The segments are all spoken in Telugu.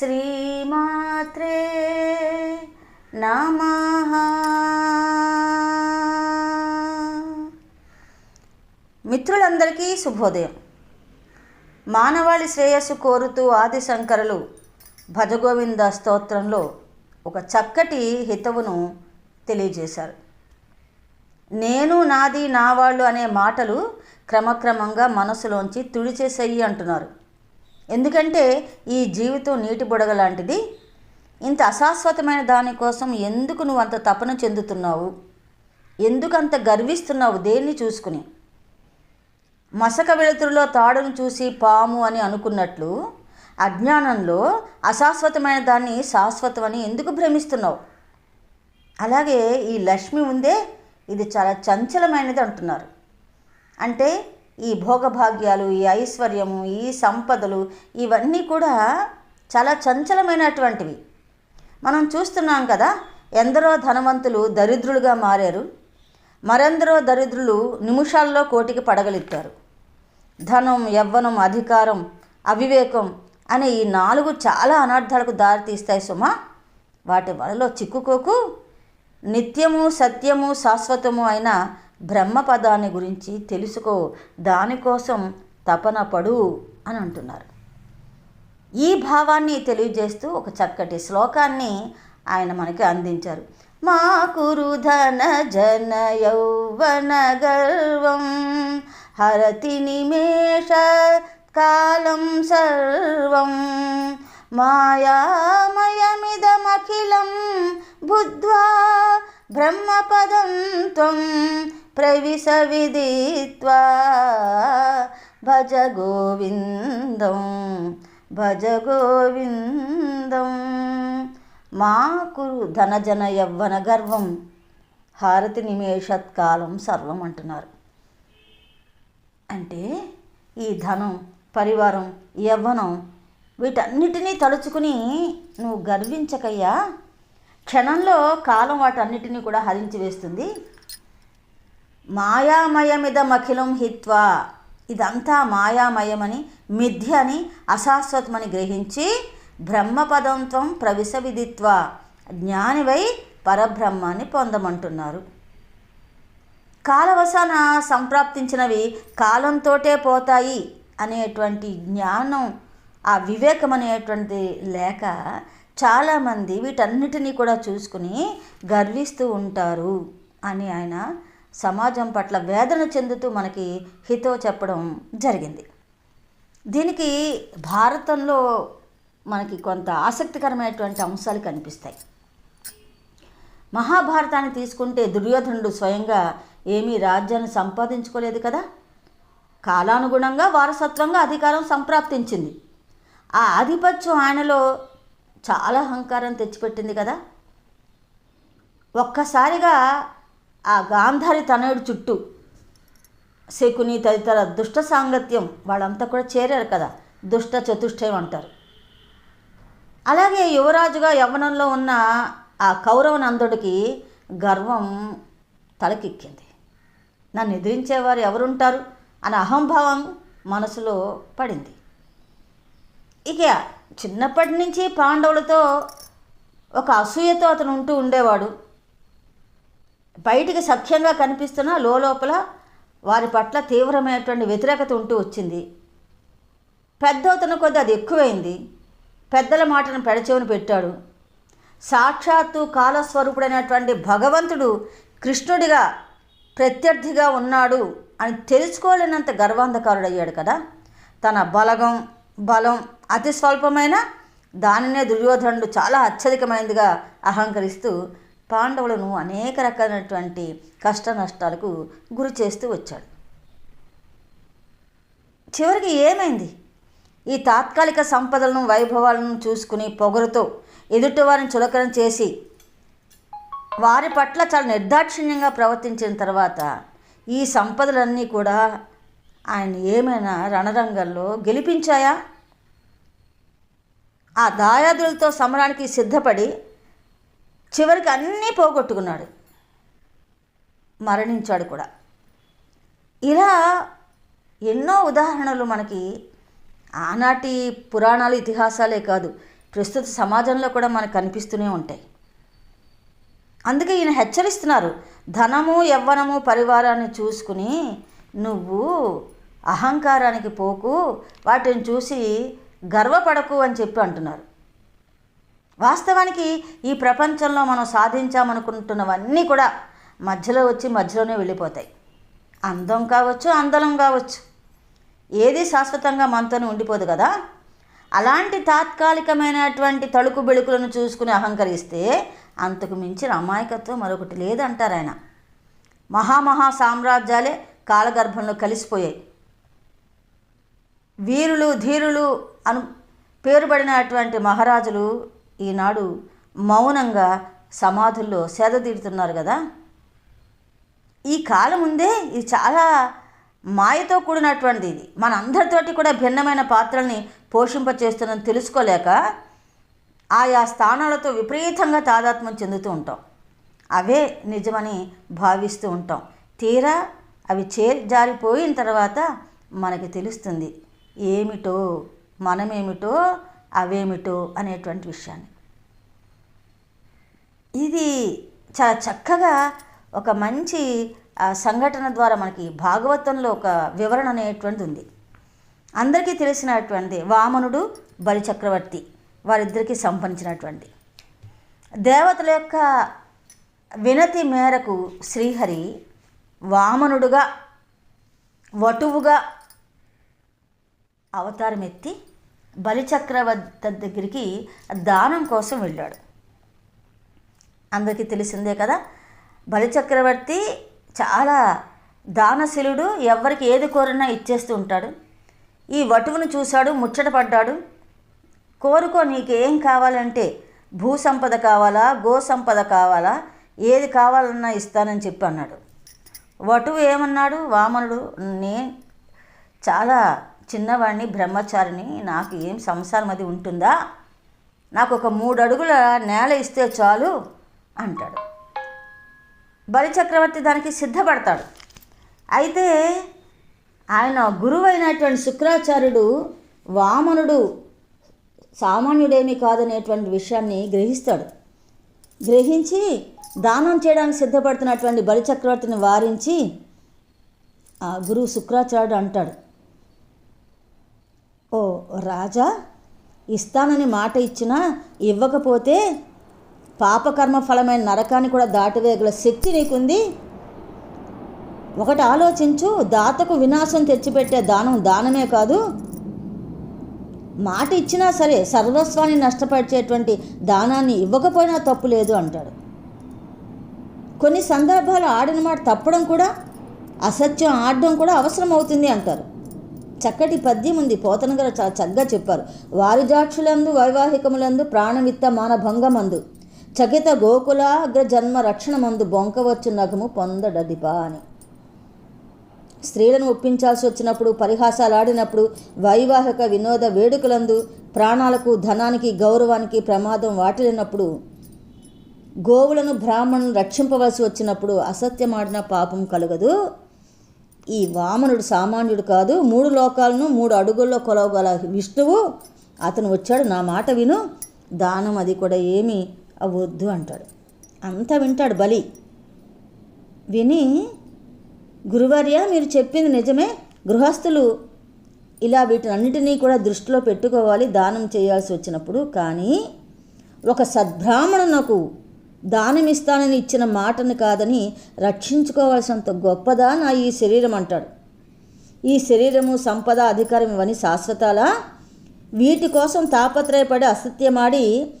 శ్రీమాత్రే నమ మిత్రులందరికీ శుభోదయం. మానవాళి శ్రేయస్సు కోరుతూ ఆదిశంకరులు భజగోవింద స్తోత్రంలో ఒక చక్కటి హితవును తెలియజేశారు. నేను నాది నా వాళ్ళు అనే మాటలు క్రమక్రమంగా మనసులోంచి తుడిచేసేయి అంటున్నారు. ఎందుకంటే ఈ జీవితం నీటి బుడగ లాంటిది. ఇంత అశాశ్వతమైన దానికోసం ఎందుకు నువ్వు అంత తపన చెందుతున్నావు? ఎందుకు అంత గర్విస్తున్నావు దేన్ని చూసుకుని? మసక వెలుతురులో తాడును చూసి పాము అని అనుకున్నట్లు అజ్ఞానంలో అశాశ్వతమైన దాన్ని శాశ్వతం అని ఎందుకు భ్రమిస్తున్నావు? అలాగే ఈ లక్ష్మి ఉందే ఇది చాలా చంచలమైనది అంటున్నారు. అంటే ఈ భోగభాగ్యాలు ఈ ఐశ్వర్యము ఈ సంపదలు ఇవన్నీ కూడా చాలా చంచలమైనటువంటివి. మనం చూస్తున్నాం కదా ఎందరో ధనవంతులు దరిద్రులుగా మారారు. మరెందరో దరిద్రులు నిమిషాల్లో కోటికి పడగలుగుతారు ధనం యవ్వనం అధికారం అవివేకం అనే ఈ నాలుగు చాలా అనర్థాలకు దారితీస్తాయి సుమా. వాటి వలలో చిక్కుకోకు. నిత్యము సత్యము శాశ్వతము అయిన బ్రహ్మపదాన్ని గురించి తెలుసుకో దానికోసం తపన పడు అని అంటున్నారు. ఈ భావాన్ని తెలియజేస్తూ ఒక చక్కటి శ్లోకాన్ని ఆయన మనకి అందించారు. మా కురుధన జన యౌవన గర్వం హరతి నిమేష కాలం సర్వం మాయామయమిదమఖిలం బుద్ధ్వా బ్రహ్మపదం త్వం ప్రవిశ విదిత్వా భజ గోవిందం భజ గోవిందం మా కురు ధనజన యవ్వన గర్వం హారతి నిమేషత్కాలం సర్వం అంటున్నారు అంటే ఈ ధనం పరివారం యవ్వనం వీటన్నిటినీ తలుచుకుని నువ్వు గర్వించకయ్యా. క్షణంలో కాలం వాటన్నిటినీ కూడా హరించి వేస్తుంది. మాయామయమిదమఖిలం హిత్వా. ఇదంతా మాయామయమని మిథ్య అని అశాశ్వతమని గ్రహించి బ్రహ్మపదంత్వం ప్రవిశ విదిత్వ జ్ఞానివై పరబ్రహ్మాన్ని పొందమంటున్నారు. కాలవసాన సంప్రాప్తించినవి కాలంతోటే పోతాయి అనేటువంటి జ్ఞానం ఆ వివేకం అనేటువంటి లేక చాలామంది వీటన్నిటినీ కూడా చూసుకుని గర్విస్తూ ఉంటారు అని ఆయన సమాజం పట్ల వేదన చెందుతూ మనకి హితో చెప్పడం జరిగింది. దీనికి భారతంలో మనకి కొంత ఆసక్తికరమైనటువంటి అంశాలు కనిపిస్తాయి. మహాభారతాన్ని తీసుకుంటే దుర్యోధనుడు స్వయంగా ఏమీ రాజ్యాన్ని సంపాదించుకోలేదు కదా? కాలానుగుణంగా వారసత్వంగా అధికారం సంప్రాప్తించింది. ఆ ఆధిపత్యం ఆయనలో చాలా అహంకారం తెచ్చిపెట్టింది కదా? ఒక్కసారిగా ఆ గాంధారి తనయుడు చుట్టూ శకుని తదితర దుష్ట సాంగత్యం వాళ్ళంతా కూడా చేరారు కదా. దుష్ట చతుష్టయం అంటారు. అలాగే యువరాజుగా యవ్వనంలో ఉన్న ఆ కౌరవనందుడికి గర్వం తలకెక్కింది. నన్ను ఎదిరించేవారు ఎవరుంటారు అనే అహంభావం మనసులో పడింది. ఇక చిన్నప్పటి నుంచి పాండవులతో ఒక అసూయతో అతను ఉంటూ ఉండేవాడు. బయటికి సఖ్యంగా కనిపిస్తున్న లోపల వారి పట్ల తీవ్రమైనటువంటి వ్యతిరేకత ఉంటూ వచ్చింది. పెద్దవుతున్న కొద్ది అది ఎక్కువైంది. పెద్దల మాటను పెడచెవిని పెట్టాడు. సాక్షాత్తు కాలస్వరూపుడైనటువంటి భగవంతుడు కృష్ణుడిగా ప్రత్యర్థిగా ఉన్నాడు అని తెలుసుకోలేనంత గర్వాంధకారుడయ్యాడు కదా. తన బలగం బలం అతి స్వల్పమైన దానినే దుర్యోధనుడు చాలా అత్యధికమైనదిగా అహంకరిస్తూ పాండవులను అనేక రకాలైనటువంటి కష్ట నష్టాలకు గురి చేస్తూ వచ్చాడు. చివరికి ఏమైంది? ఈ తాత్కాలిక సంపదలను వైభవాలను చూసుకుని పొగరుతో ఎదుటివారిని చులకన చేసి వారి పట్ల చాలా నిర్దాక్షిణ్యంగా ప్రవర్తించిన తర్వాత ఈ సంపదలన్నీ కూడా ఆయన ఏమైనా రణరంగంలో గెలిపించాయా? ఆ దాయాదులతో సమరానికి సిద్ధపడి చివరికి అన్నీ పోగొట్టుకున్నాడు. మరణించాడు కూడా. ఇలా ఎన్నో ఉదాహరణలు మనకి ఆనాటి పురాణాలు ఇతిహాసాలే కాదు ప్రస్తుత సమాజంలో కూడా మనకు కనిపిస్తూనే ఉంటాయి. అందుకే ఈయన హెచ్చరిస్తున్నారు ధనము యవ్వనము పరివారాన్ని చూసుకుని నువ్వు అహంకారానికి పోకు వాటిని చూసి గర్వపడకు అని చెప్పి అంటున్నారు. వాస్తవానికి ఈ ప్రపంచంలో మనం సాధించామనుకుంటున్నవన్నీ కూడా మధ్యలో వచ్చి మధ్యలోనే వెళ్ళిపోతాయి. అందం కావచ్చు అందలం కావచ్చు. ఏది శాశ్వతంగా మనతోనే ఉండిపోదు కదా? అలాంటి తాత్కాలికమైనటువంటి తలుకు బెళుకులను చూసుకుని అహంకరిస్తే అంతకు మించిన అమాయకత్వం మరొకటి లేదంటారు ఆయన. మహామహా సామ్రాజ్యాలే కాలగర్భంలో కలిసిపోయాయి. వీరులు ధీరులు అను పేరుబడినటువంటి మహారాజులు ఈనాడు మౌనంగా సమాధుల్లో సేద తీరుతున్నారు కదా. ఈ కాలం ఉందే ఇది చాలా మాయతో కూడినటువంటిది ఇది. మన అందరితోటి కూడా భిన్నమైన పాత్రల్ని పోషింపచేస్తుందని తెలుసుకోలేక ఆయా స్థానాలతో విపరీతంగా తాదాత్మ్యం చెందుతూ ఉంటాం. అవే నిజమని భావిస్తూ ఉంటాం. తీరా అవి చే జారిపోయిన తర్వాత మనకి తెలుస్తుంది ఏమిటో మనమేమిటో అవేమిటో అనేటువంటి విషయాన్ని. ఇది చాలా చక్కగా ఒక మంచి సంఘటన ద్వారా మనకి భాగవతంలో ఒక వివరణ అనేటువంటిది ఉంది. అందరికీ తెలిసినటువంటి వామనుడు బలిచక్రవర్తి వారిద్దరికీ సంబంధించినటువంటి దేవతల యొక్క వినతి మేరకు శ్రీహరి వామనుడుగా వటువుగా అవతారం ఎత్తి బలిచక్రవర్తి దగ్గరికి దానం కోసం వెళ్ళాడు. అందరికీ తెలిసిందే కదా బలిచక్రవర్తి చాలా దానశీలుడు ఎవరికి ఏది కోరినా ఇచ్చేస్తూ ఉంటాడు. ఈ వటువును చూశాడు ముచ్చట పడ్డాడు కోరుకో నీకేం కావాలంటే భూ సంపద కావాలా గో సంపద కావాలా ఏది కావాలన్నా ఇస్తానని చెప్పి అన్నాడు. వటువు ఏమన్నాడు? వామనుడు నే చాలా చిన్నవాడిని బ్రహ్మచారిని నాకు ఏం సంసారం అది ఉంటుందా? నాకు ఒక మూడు అడుగుల నేల ఇస్తే చాలు అంటాడు. బలిచక్రవర్తి దానికి సిద్ధపడతాడు. అయితే ఆయన గురువైనటువంటి అయినటువంటి శుక్రాచార్యుడు వామనుడు సామాన్యుడేమీ కాదనేటువంటి విషయాన్ని గ్రహిస్తాడు. గ్రహించి దానం చేయడానికి సిద్ధపడుతున్నటువంటి బలిచక్రవర్తిని వారించి ఆ గురువు శుక్రాచార్యుడు అంటాడు ఓ రాజా ఇస్తానని మాట ఇచ్చినా ఇవ్వకపోతే పాపకర్మ ఫలమైన నరకాన్ని కూడా దాటివేయగల శక్తి నీకుంది. ఒకటి ఆలోచించు దాతకు వినాశం తెచ్చిపెట్టే దానం దానమే కాదు. మాట ఇచ్చినా సరే సర్వస్వాన్ని నష్టపరిచేటువంటి దానాన్ని ఇవ్వకపోయినా తప్పు లేదు అంటాడు. కొన్ని సందర్భాలు ఆడిన మాట తప్పడం కూడా అసత్యం ఆడడం కూడా అవసరం అవుతుంది అంటారు. చక్కటి పద్యం ఉంది. పోతన గారు చాలా చక్కగా చెప్పారు. వారిజాక్షులందు వైవాహికములందు ప్రాణవిత్త మానభంగమందు చకిత గోకులాగ్ర జన్మ రక్షణమందు బొంకవచ్చు నగము పొందడదిపా అని. స్త్రీలను ఒప్పించాల్సి వచ్చినప్పుడు పరిహాసాలు ఆడినప్పుడు వైవాహిక వినోద వేడుకలందు ప్రాణాలకు ధనానికి గౌరవానికి ప్రమాదం వాటిల్లినప్పుడు గోవులను బ్రాహ్మణులను రక్షింపవలసి వచ్చినప్పుడు అసత్యమాడిన పాపం కలగదు. ఈ వామనుడు సామాన్యుడు కాదు మూడు లోకాలను మూడు అడుగుల్లో కొలవగల విష్ణువు. అతను వచ్చాడు నా మాట విను దానం అది కూడా ఏమీ అవ్వద్దు అంటాడు. అంతా వింటాడు బలి. విని గురువర్య మీరు చెప్పింది నిజమే గృహస్థులు ఇలా వీటన్నిటినీ కూడా దృష్టిలో పెట్టుకోవాలి దానం చేయాల్సి వచ్చినప్పుడు. కానీ ఒక సద్బ్రాహ్మణునకు దానం ఇస్తానని ఇచ్చిన మాటను కాదని రక్షించుకోవాల్సినంత గొప్పదా నా ఈ శరీరం అంటాడు. ఈ శరీరము సంపద అధికారం ఇవన్నీ శాశ్వతాలా? వీటి కోసం తాపత్రయపడి అసత్యమాడి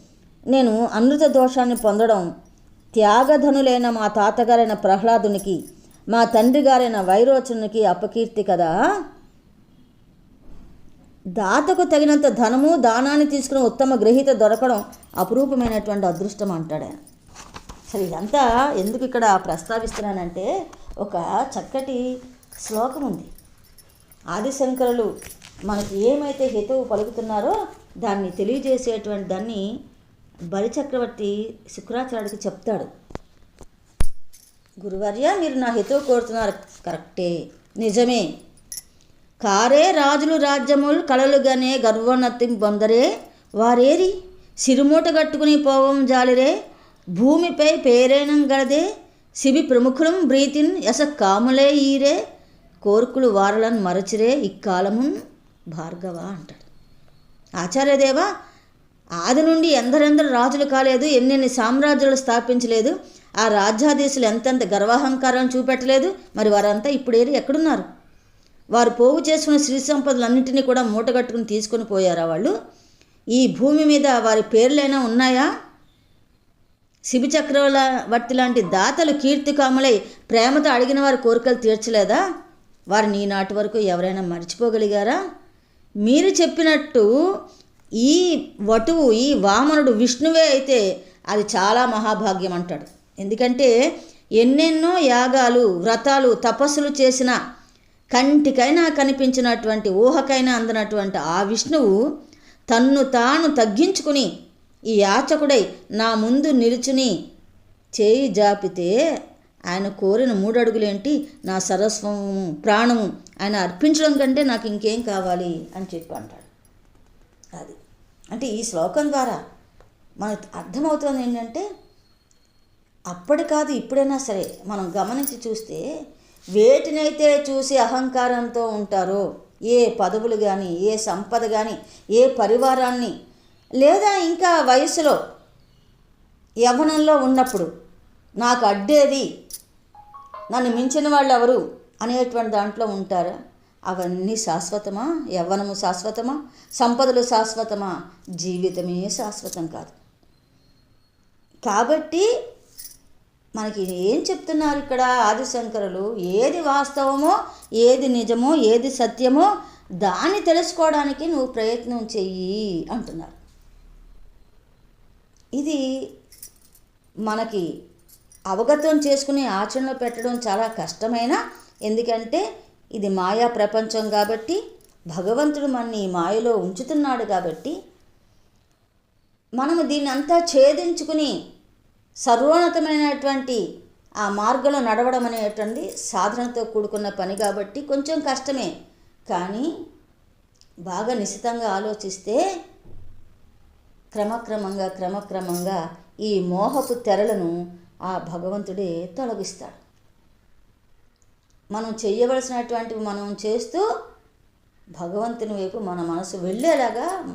నేను అనృత దోషాన్ని పొందడం త్యాగధనులైన మా తాతగారైన ప్రహ్లాదునికి మా తండ్రి గారైన వైరోచనునికి అపకీర్తి కదా? దాతకు తగినంత ధనము దానాన్ని తీసుకుని ఉత్తమ గ్రహీత దొరకడం అపురూపమైనటువంటి అదృష్టం అంటాడు ఆయన. సరే ఇదంతా ఎందుకు ఇక్కడ ప్రస్తావిస్తున్నానంటే ఒక చక్కటి శ్లోకం ఉంది. ఆదిశంకరులు మనకి ఏమైతే హేతువు పలుకుతున్నారో దాన్ని తెలియజేసేటువంటి దాన్ని బలిచక్రవర్తి శుక్రాచార్యుడికి చెప్తాడు. గురువర్య మీరు నా హితవు కోరుతున్నారు. కరెక్టే. నిజమే. కారే రాజులు రాజ్యములు కళలుగానే గర్వోన్నతి పొందరే వారేరి సిరుమూట కట్టుకుని పోవం జాలిరే. భూమిపై పేరేనం గలదే శిబి ప్రముఖులం బ్రీతిన్ యస కాములే ఈరే కోర్కులు వారలను మరచిరే ఇక్కాలమున్ భార్గవ అంటాడు. ఆచార్యదేవ ఆది నుండి ఎందరెందరు రాజులు కాలేదు ఎన్నెన్ని సామ్రాజ్యాలు స్థాపించలేదు ఆ రాజ్యాధీశులు ఎంతెంత గర్వాహంకారం చూపెట్టలేదు మరి వారంతా ఇప్పుడేరి ఎక్కడున్నారు? వారు పోగు చేసుకున్న శ్రీ సంపదలన్నింటినీ కూడా మూటగట్టుకుని తీసుకొని పోయారా వాళ్ళు? ఈ భూమి మీద వారి పేర్లైనా ఉన్నాయా? శిబి చక్రవర్తి లాంటి దాతలు కీర్తికాములై ప్రేమతో అడిగిన వారి కోరికలు తీర్చలేదా? వారిని ఈనాటి వరకు ఎవరైనా మర్చిపోగలిగారా? మీరు చెప్పినట్టు ఈ వటువు ఈ వామనుడు విష్ణువే అయితే అది చాలా మహాభాగ్యం అంటాడు. ఎందుకంటే ఎన్నెన్నో యాగాలు వ్రతాలు తపస్సులు చేసిన కంటికైనా కనిపించినటువంటి ఊహకైనా అందనటువంటి ఆ విష్ణువు తన్ను తాను తగ్గించుకుని ఈ యాచకుడై నా ముందు నిలుచుని చేయి జాపితే ఆయన కోరిన మూడడుగులేంటి? నా సరస్వము ప్రాణము ఆయన అర్పించడం కంటే నాకు ఇంకేం కావాలి? అని చెప్పి అంటాడు. అది. అంటే ఈ శ్లోకం ద్వారా మనకు అర్థమవుతుంది ఏంటంటే అప్పటి కాదు ఇప్పుడైనా సరే మనం గమనించి చూస్తే వేటినైతే చూసి అహంకారంతో ఉంటారో ఏ పదవులు కానీ ఏ సంపద కానీ ఏ పరివారాన్ని లేదా ఇంకా వయసులో యవ్వనంలో ఉన్నప్పుడు నాకు అడ్డేది నన్ను మించిన వాళ్ళు ఎవరు అనేటువంటి దాంట్లో ఉంటారా? అవన్నీ శాశ్వతమా? యవ్వనము శాశ్వతమా? సంపదలు శాశ్వతమా? జీవితమే శాశ్వతం కాదు. కాబట్టి మనకి ఏం చెప్తున్నారు ఇక్కడ ఆదిశంకరులు? ఏది వాస్తవమో ఏది నిజమో ఏది సత్యమో దాన్ని తెలుసుకోవడానికి నువ్వు ప్రయత్నం చెయ్యి అంటున్నారు. ఇది మనకి అవగతం చేసుకుని ఆచరణలో పెట్టడం చాలా కష్టమైన ఎందుకంటే ఇది మాయా ప్రపంచం కాబట్టి భగవంతుడు మనని ఈ మాయలో ఉంచుతున్నాడు కాబట్టి మనము దీన్ని అంతా ఛేదించుకుని సర్వోన్నతమైనటువంటి ఆ మార్గంలో నడవడం అనేటువంటి సాధనతో కూడుకున్న పని కాబట్టి కొంచెం కష్టమే. కానీ బాగా నిశితంగా ఆలోచిస్తే క్రమక్రమంగా క్రమక్రమంగా ఈ మోహపు తెరలను ఆ భగవంతుడే తొలగిస్తాడు. మనం చేయవలసినటువంటివి మనం చేస్తూ భగవంతుని వైపు మన మనసు వెళ్ళేలాగా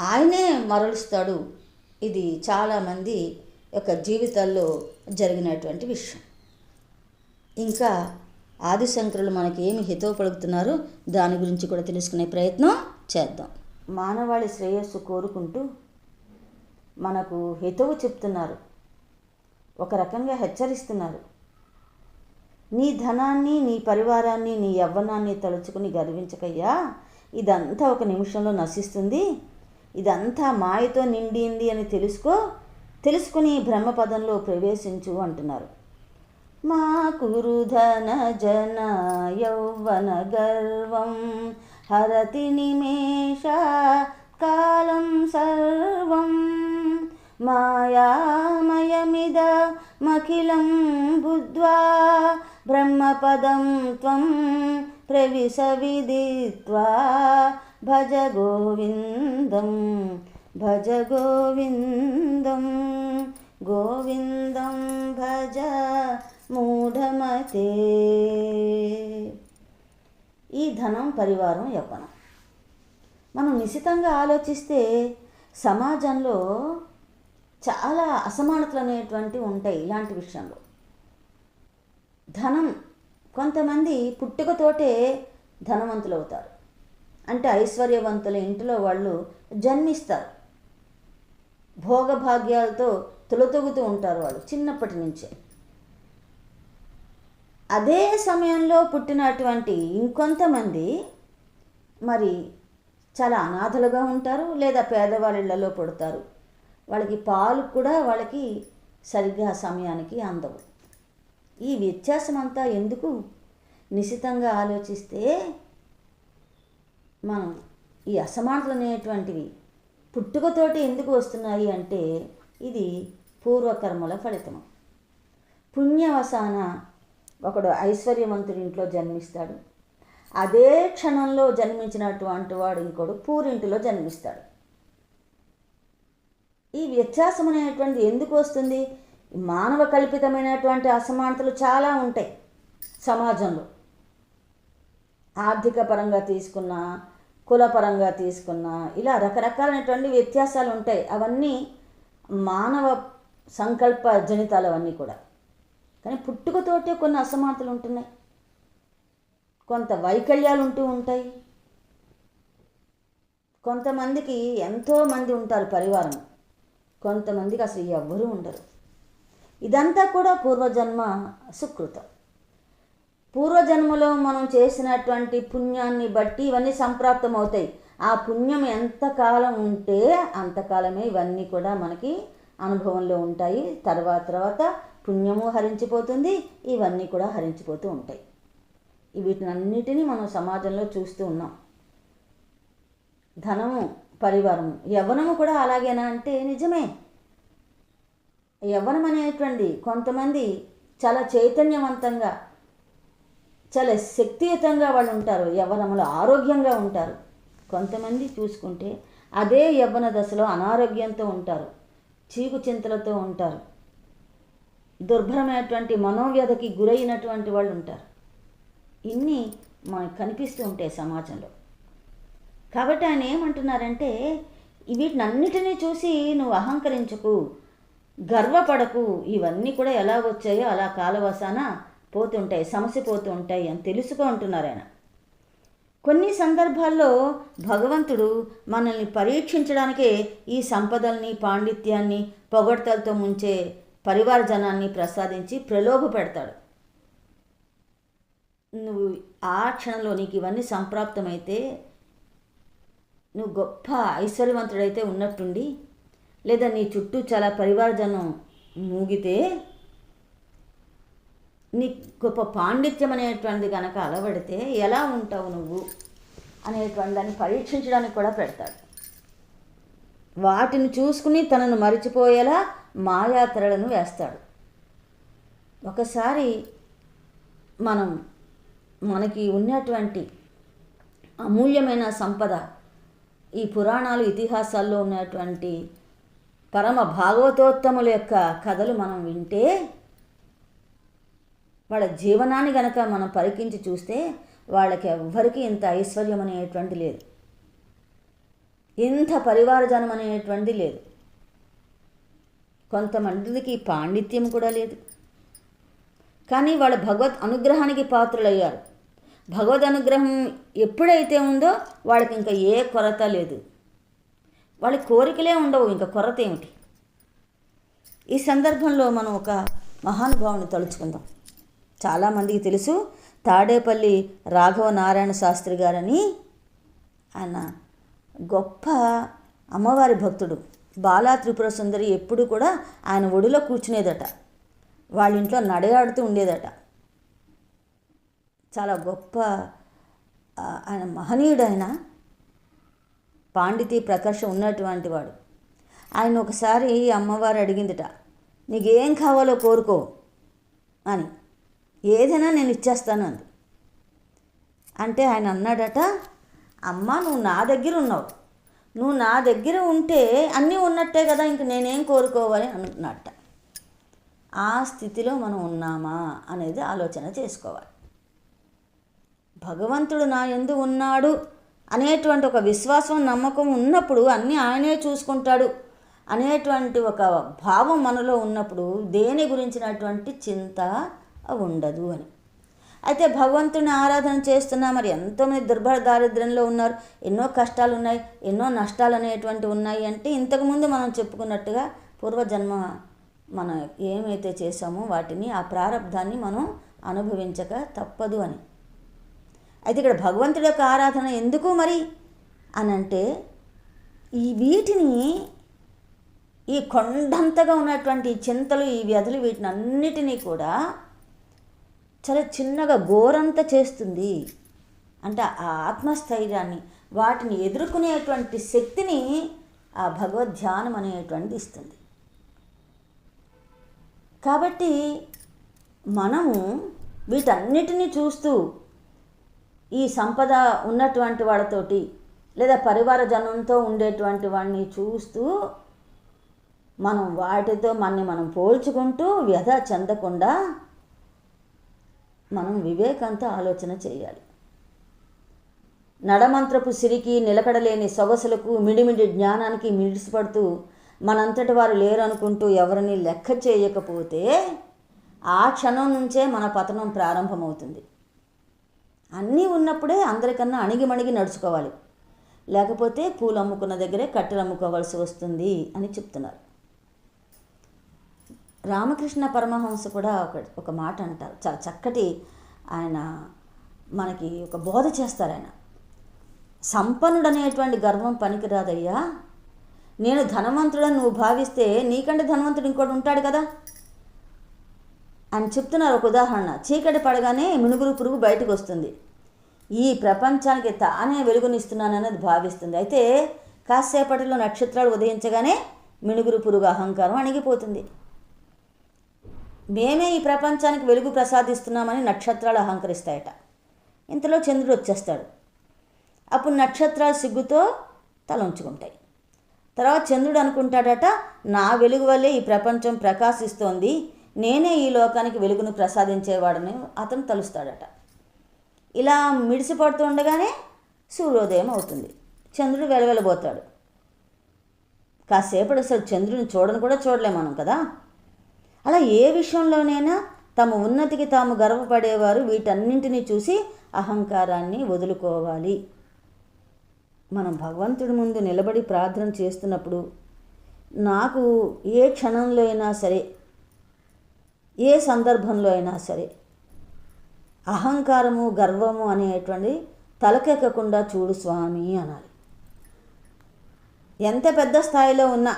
ఆయనే మరలుస్తాడు. ఇది చాలామంది యొక్క జీవితాల్లో జరిగినటువంటి విషయం. ఇంకా ఆదిశంకరులు మనకి ఏమి హితవు పలుకుతున్నారో దాని గురించి కూడా తెలుసుకునే ప్రయత్నం చేద్దాం. మానవాళి శ్రేయస్సు కోరుకుంటూ మనకు హితవు చెప్తున్నారు. ఒక రకంగా హెచ్చరిస్తున్నారు. నీ ధనాన్ని నీ పరివారాన్ని నీ యవ్వనాన్ని తలుచుకుని గర్వించకయ్యా. ఇదంతా ఒక నిమిషంలో నశిస్తుంది. ఇదంతా మాయతో నిండింది అని తెలుసుకో తెలుసుకుని బ్రహ్మపదంలో ప్రవేశించు అంటున్నారు. మా కురుధన జన యౌవన గర్వం हरति हरतिनिमेषात्कालं सर्वं मायामयमिदमखिलं बुद्ध्वा ब्रह्मपदं त्वं प्रविशविदित्वा भज गोविन्दं भज गोविन्दं गोविन्दं भज मूढमते। ఈ ధనం పరివారం యవ్వనం. మనం నిశితంగా ఆలోచిస్తే సమాజంలో చాలా అసమానతలు అనేటువంటివి ఉంటాయి ఇలాంటి విషయంలో. ధనం కొంతమంది పుట్టుకతోటే ధనవంతులు అవుతారు అంటే ఐశ్వర్యవంతుల ఇంటిలో వాళ్ళు జన్మిస్తారు. భోగభాగ్యాలతో తులతొగుతూ ఉంటారు వాళ్ళు చిన్నప్పటి నుంచే. అదే సమయంలో పుట్టినటువంటి ఇంకొంతమంది మరి చాలా అనాథలుగా ఉంటారు లేదా పేదవాళ్ళ ఇళ్ళలో పుడతారు. వాళ్ళకి పాలు కూడా వాళ్ళకి సరిగ్గా సమయానికి అందవు. ఈ వ్యత్యాసం అంతా ఎందుకు నిశితంగా ఆలోచిస్తే మనం ఈ అసమానతలు అనేటువంటివి పుట్టుకతోటి ఎందుకు వస్తున్నాయి అంటే ఇది పూర్వకర్మల ఫలితం పుణ్యవసాన ఒకడు ఐశ్వర్యవంతుడి ఇంట్లో జన్మిస్తాడు. అదే క్షణంలో జన్మించినటువంటి వాడు ఇంకోడు పూరింటిలో జన్మిస్తాడు. ఈ వ్యత్యాసం అనేటువంటిది ఎందుకు వస్తుంది? మానవ కల్పితమైనటువంటి అసమానతలు చాలా ఉంటాయి సమాజంలో. ఆర్థిక పరంగా తీసుకున్నా కులపరంగా తీసుకున్నా ఇలా రకరకాలైనటువంటి వ్యత్యాసాలు ఉంటాయి. అవన్నీ మానవ సంకల్ప జనితాలు అవన్నీ కూడా. కానీ పుట్టుకతోటే కొన్ని అసమానతలు ఉంటున్నాయి. కొంత వైకల్యాలు ఉంటూ ఉంటాయి. కొంతమందికి ఎంతోమంది ఉంటారు పరివారం. కొంతమందికి అసలు ఎవ్వరూ ఉండరు. ఇదంతా కూడా పూర్వజన్మ సుకృతం. పూర్వజన్మలో మనం చేసినటువంటి పుణ్యాన్ని బట్టి ఇవన్నీ సంప్రాప్తం అవుతాయి ఆ పుణ్యం ఎంతకాలం ఉంటే అంతకాలమే ఇవన్నీ కూడా మనకి అనుభవంలో ఉంటాయి. తర్వాత తర్వాత పుణ్యము హరించిపోతుంది ఇవన్నీ కూడా హరించిపోతూ ఉంటాయి. వీటినన్నిటినీ మనం సమాజంలో చూస్తూ ఉన్నాం. ధనము పరివారము యవ్వనము కూడా అలాగేనా అంటే నిజమే. యవ్వనం అనేటువంటి కొంతమంది చాలా చైతన్యవంతంగా చాలా శక్తియుతంగా వాళ్ళు ఉంటారు యవ్వనంలో ఆరోగ్యంగా ఉంటారు. కొంతమంది చూసుకుంటే అదే యవ్వన దశలో అనారోగ్యంతో ఉంటారు చీకు చింతలతో ఉంటారు. దుర్భరమైనటువంటి మనోవ్యధకి గురైనటువంటి వాళ్ళు ఉంటారు. ఇన్ని మనకు కనిపిస్తూ ఉంటాయి సమాజంలో. కాబట్టి ఆయన ఏమంటున్నారంటే వీటినన్నిటినీ చూసి నువ్వు అహంకరించకు గర్వపడకు ఇవన్నీ కూడా ఎలా వచ్చాయో అలా కాలవసాన పోతుంటాయి సమస్య పోతుంటాయి అని తెలుసుకో అంటున్నారు ఆయన. కొన్ని సందర్భాల్లో భగవంతుడు మనల్ని పరీక్షించడానికే ఈ సంపదల్ని పాండిత్యాన్ని పొగడ్తలతో ముంచే పరివార జనాన్ని ప్రసాదించి ప్రలోభ పెడతాడు. నువ్వు ఆ క్షణంలో నీకు ఇవన్నీ సంప్రాప్తమైతే నువ్వు గొప్ప ఐశ్వర్యవంతుడైతే ఉన్నట్టుండి లేదా నీ చుట్టూ చాలా పరివారజనం మూగితే నీ గొప్ప పాండిత్యం అనేటువంటిది కనుక అలవడితే ఎలా ఉంటావు నువ్వు అనేటువంటి దాన్ని పరీక్షించడానికి కూడా పెడతాడు. వాటిని చూసుకుని తనను మరిచిపోయేలా మాయాత్రలను వేస్తాడు. ఒకసారి మనం మనకి ఉన్నటువంటి అమూల్యమైన సంపద ఈ పురాణాలు ఇతిహాసాల్లో ఉన్నటువంటి పరమ భాగవతోత్తముల యొక్క కథలు మనం వింటే వాళ్ళ జీవనాన్ని గనక మనం పరికించి చూస్తే వాళ్ళకి ఎవ్వరికీ ఇంత ఐశ్వర్యం అనేటువంటి లేదు. ఇంత పరివారజనం అనేటువంటిది లేదు. కొంతమందికి పాండిత్యం కూడా లేదు. కానీ వాళ్ళ భగవత్ అనుగ్రహానికి పాత్రులయ్యారు. భగవద్ అనుగ్రహం ఎప్పుడైతే ఉందో వాళ్ళకి ఇంకా ఏ కొరత లేదు. వాళ్ళ కోరికలే ఉండవు ఇంకా కొరత ఏమిటి? ఈ సందర్భంలో మనం ఒక మహానుభావుని తలుచుకుందాం. చాలామందికి తెలుసు తాడేపల్లి రాఘవ నారాయణ శాస్త్రి గారని. ఆయన గొప్ప అమ్మవారి భక్తుడు. బాలా త్రిపుర సుందరి ఎప్పుడు కూడా ఆయన ఒడిలో కూర్చునేదట. వాళ్ళ ఇంట్లో నడయాడుతూ ఉండేదట. చాలా గొప్ప ఆయన మహనీయుడు ఆయన పాండితీ ప్రకర్ష ఉన్నటువంటి వాడు. ఆయన ఒకసారి అమ్మవారు అడిగిందిట నీకేం కావాలో కోరుకో అని. ఏదైనా నేను ఇచ్చేస్తాను అంది. అంటే ఆయన అన్నాడట అమ్మ నువ్వు నా దగ్గర ఉన్నావు. నువ్వు నా దగ్గర ఉంటే అన్నీ ఉన్నట్టే కదా ఇంక నేనేం కోరుకోవాలి అనుకున్నట్ట ఆ స్థితిలో మనం ఉన్నామా అనేది ఆలోచన చేసుకోవాలి. భగవంతుడు నా ఎందు ఉన్నాడు అనేటువంటి ఒక విశ్వాసం నమ్మకం ఉన్నప్పుడు అన్నీ ఆయనే చూసుకుంటాడు అనేటువంటి ఒక భావం మనలో ఉన్నప్పుడు దేని గురించినటువంటి చింత ఉండదు అని. అయితే భగవంతుని ఆరాధన చేస్తున్నా మరి ఎంతోమంది దుర్భర దారిద్ర్యంలో ఉన్నారు. ఎన్నో కష్టాలు ఉన్నాయి ఎన్నో నష్టాలు అనేటువంటి ఉన్నాయి అంటే ఇంతకుముందు మనం చెప్పుకున్నట్టుగా పూర్వజన్మ మనం ఏమైతే చేసామో వాటిని ఆ ప్రారంధాన్ని మనం అనుభవించక తప్పదు అని. అయితే ఇక్కడ భగవంతుడి యొక్క ఆరాధన ఎందుకు మరి అని అంటే ఈ వీటిని ఈ కొండంతగా ఉన్నటువంటి చింతలు ఈ వ్యధలు వీటిని అన్నిటినీ కూడా చాలా చిన్నగా గోరంత చేస్తుంది. అంటే ఆ ఆత్మస్థైర్యాన్ని వాటిని ఎదుర్కొనేటువంటి శక్తిని ఆ భగవద్ధ్యానం అనేటువంటిది ఇస్తుంది. కాబట్టి మనము వీటన్నిటినీ చూస్తూ ఈ సంపద ఉన్నటువంటి వాళ్ళతోటి లేదా పరివార జనంతో ఉండేటువంటి వాడిని చూస్తూ మనం వాటితో మనని మనం పోల్చుకుంటూ వ్యధ చెందకుండా మనం వివేకంతో ఆలోచన చేయాలి. నడమంత్రపు సిరికి నిలకడలేని సొగసులకు మిడిమిడి జ్ఞానానికి మిడిసిపడుతూ మనంతటి వారు లేరనుకుంటూ ఎవరిని లెక్క చేయకపోతే ఆ క్షణం నుంచే మన పతనం ప్రారంభమవుతుంది. అన్నీ ఉన్నప్పుడే అందరికన్నా అణిగిమణిగి నడుచుకోవాలి. లేకపోతే పూలు అమ్ముకున్న దగ్గరే కట్టెలు అమ్ముకోవాల్సి వస్తుంది అని చెప్తున్నారు. రామకృష్ణ పరమహంస కూడా ఒక ఒక మాట అంటారు. చాలా చక్కటి ఆయన మనకి ఒక బోధ చేస్తారు ఆయన. సంపన్నుడు అనేటువంటి గర్వం పనికిరాదయ్యా. నేను ధనవంతుడని నువ్వు భావిస్తే నీకంటే ధనవంతుడు ఇంకోటి ఉంటాడు కదా? అని చెప్తున్నారు ఒక ఉదాహరణ. చీకటి పడగానే మినుగురు పురుగు బయటకు వస్తుంది. ఈ ప్రపంచానికి తానే వెలుగునిస్తున్నానన్నది భావిస్తుంది. అయితే కాసేపటిలో నక్షత్రాలు ఉదయించగానే మినుగురు పురుగు అహంకారం అణిగిపోతుంది. మేమే ఈ ప్రపంచానికి వెలుగు ప్రసాదిస్తున్నామని నక్షత్రాలు అహంకరిస్తాయట. ఇంతలో చంద్రుడు వచ్చేస్తాడు. అప్పుడు నక్షత్రాలు సిగ్గుతో తల ఉంచుకుంటాయి. తర్వాత చంద్రుడు అనుకుంటాడట నా వెలుగు వల్లే ఈ ప్రపంచం ప్రకాశిస్తోంది నేనే ఈ లోకానికి వెలుగును ప్రసాదించేవాడని అతను తలుస్తాడట. ఇలా మిడిసిపడుతూ ఉండగానే సూర్యోదయం అవుతుంది. చంద్రుడు వెలవెలబోతాడు. కాసేపటి అసలు చంద్రుని చూడని కూడా చూడలేం మనం కదా? అలా ఏ విషయంలోనైనా తమ ఉన్నతికి తాము గర్వపడేవారు వీటన్నింటినీ చూసి అహంకారాన్ని వదులుకోవాలి. మనం భగవంతుడి ముందు నిలబడి ప్రార్థన చేస్తున్నప్పుడు నాకు ఏ క్షణంలో అయినా సరే ఏ సందర్భంలో అయినా సరే అహంకారము గర్వము అనేటువంటి తలకెక్కకుండా చూడు స్వామి అనాలి. ఎంత పెద్ద స్థాయిలో ఉన్నా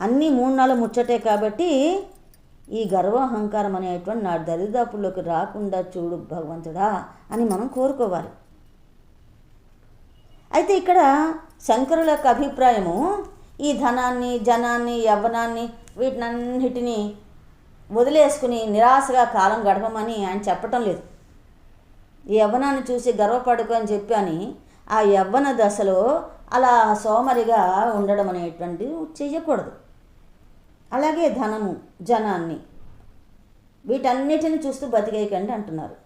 అన్నీ మూడు నాలుగు ముచ్చటే కాబట్టి ఈ గర్వ అహంకారం అనేటువంటి నా దరిదాపుల్లోకి రాకుండా చూడు భగవంతుడా అని మనం కోరుకోవాలి. అయితే ఇక్కడ శంకరుల యొక్క అభిప్రాయము ఈ ధనాన్ని జనాన్ని యవ్వనాన్ని వీటినన్నిటినీ వదిలేసుకుని నిరాశగా కాలం గడపమని ఆయన చెప్పటం లేదు. ఈ యవ్వనాన్ని చూసి గర్వపడుకో అని చెప్పని ఆ యవ్వన దశలో అలా సోమరిగా ఉండడం అనేటువంటిది చేయకూడదు. అలాగే ధనము జనాన్ని. వీటన్నిటిని చూస్తూ బతికేయకండి అంటున్నారు.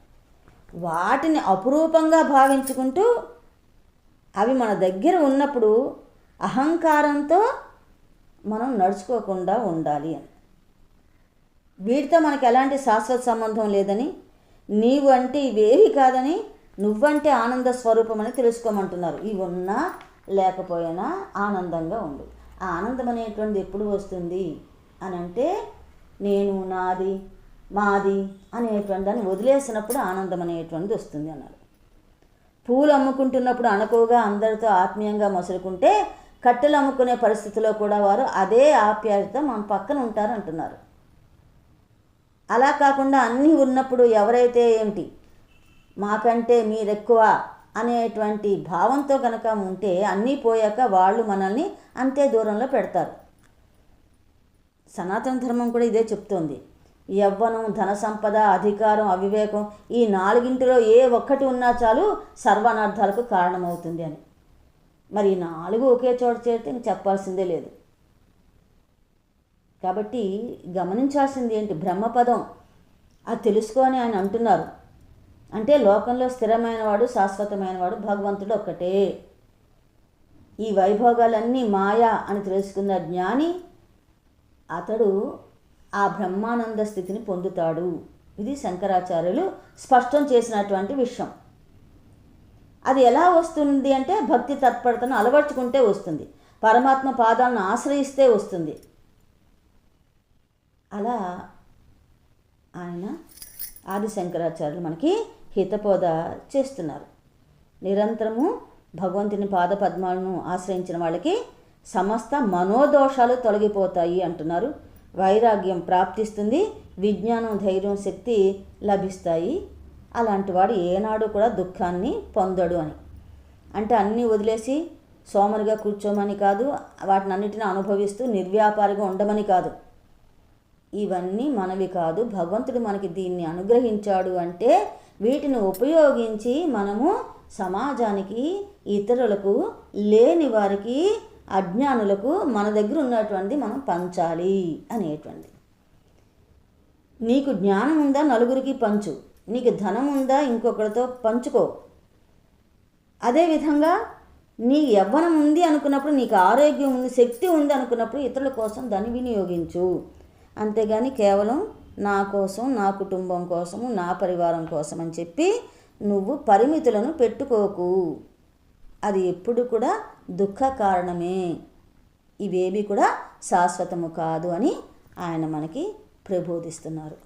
వాటిని అపురూపంగా భావించుకుంటూ అవి మన దగ్గర ఉన్నప్పుడు అహంకారంతో మనం నడుచుకోకుండా ఉండాలి అని. వీటితో మనకు ఎలాంటి శాశ్వత సంబంధం లేదని నీవు అంటే ఇవేవి కాదని నువ్వంటే ఆనంద స్వరూపం అని తెలుసుకోమంటున్నారు. ఇవి ఉన్నా లేకపోయినా ఆనందంగా ఉండు. ఆ ఆనందం అనేటువంటిది ఎప్పుడు వస్తుంది? అని అంటే నేను నాది మాది అనేటువంటి దాన్ని వదిలేసినప్పుడు ఆనందం అనేటువంటిది వస్తుంది అన్నారు పూలు అమ్ముకుంటున్నప్పుడు అనుకోగా అందరితో ఆత్మీయంగా మసులుకుంటే కట్టెలు అమ్ముకునే పరిస్థితిలో కూడా వారు అదే ఆప్యాయత మన పక్కన ఉంటారు అంటున్నారు అలా కాకుండా అన్నీ ఉన్నప్పుడు ఎవరైతే ఏంటి మాకంటే మీరెక్కువ అనేటువంటి భావంతో కనుక ఉంటే అన్నీ పోయాక వాళ్ళు మనల్ని అంతే దూరంలో పెడతారు. సనాతన ధర్మం కూడా ఇదే చెప్తోంది. యవ్వనం ధన సంపద అధికారం అవివేకం ఈ నాలుగింటిలో ఏ ఒక్కటి ఉన్నా చాలు సర్వనార్థాలకు కారణమవుతుంది అని. మరి ఈ నాలుగు ఒకే చోట చేరితే ఇంక చెప్పాల్సిందే లేదు. కాబట్టి గమనించాల్సింది ఏంటి? బ్రహ్మపదం. అది తెలుసుకొని ఆయన అంటున్నారు. అంటే లోకంలో స్థిరమైన వాడు శాశ్వతమైన వాడు భగవంతుడు ఒక్కటే. ఈ వైభోగాలన్నీ మాయా అని తెలుసుకున్న జ్ఞాని అతడు ఆ బ్రహ్మానంద స్థితిని పొందుతాడు. ఇది శంకరాచార్యులు స్పష్టం చేసినటువంటి విషయం. అది ఎలా వస్తుంది అంటే భక్తి తత్పరతను అలవర్చుకుంటే వస్తుంది. పరమాత్మ పాదాలను ఆశ్రయిస్తే వస్తుంది. అలా ఆయన ఆది శంకరాచార్యులు మనకి హితబోధ చేస్తున్నారు. నిరంతరము భగవంతుని పాద పద్మాలను ఆశ్రయించిన వాళ్ళకి సమస్త మనోదోషాలు తొలగిపోతాయి అంటున్నారు. వైరాగ్యం ప్రాప్తిస్తుంది విజ్ఞానం ధైర్యం శక్తి లభిస్తాయి. అలాంటి వాడు ఏనాడు కూడా దుఃఖాన్ని పొందడు అని. అంటే అన్నీ వదిలేసి సోమరిగా కూర్చోమని కాదు వాటిని అన్నిటిని అనుభవిస్తూ నిర్వ్యాపారిగా ఉండమని కాదు. ఇవన్నీ మనవి కాదు. భగవంతుడు మనకి దీన్ని అనుగ్రహించాడు అంటే వీటిని ఉపయోగించి మనము సమాజానికి ఇతరులకు లేని వారికి అజ్ఞానులకు మన దగ్గర ఉన్నటువంటి మనం పంచాలి అనేటువంటి నీకు జ్ఞానం ఉందా నలుగురికి పంచు. నీకు ధనం ఉందా ఇంకొకరితో పంచుకో. అదేవిధంగా నీ యవ్వనం ఉంది అనుకున్నప్పుడు నీకు ఆరోగ్యం ఉంది శక్తి ఉంది అనుకున్నప్పుడు ఇతరుల కోసం దాన్ని వినియోగించు. అంతేగాని కేవలం నా కోసం నా కుటుంబం కోసము నా పరివారం కోసం అని చెప్పి నువ్వు పరిమితులను పెట్టుకోకు. అది ఎప్పుడు కూడా దుఃఖ కారణమే. ఇవేవి కూడా శాశ్వతము కాదు అని ఆయన మనకి ప్రబోధిస్తున్నారు.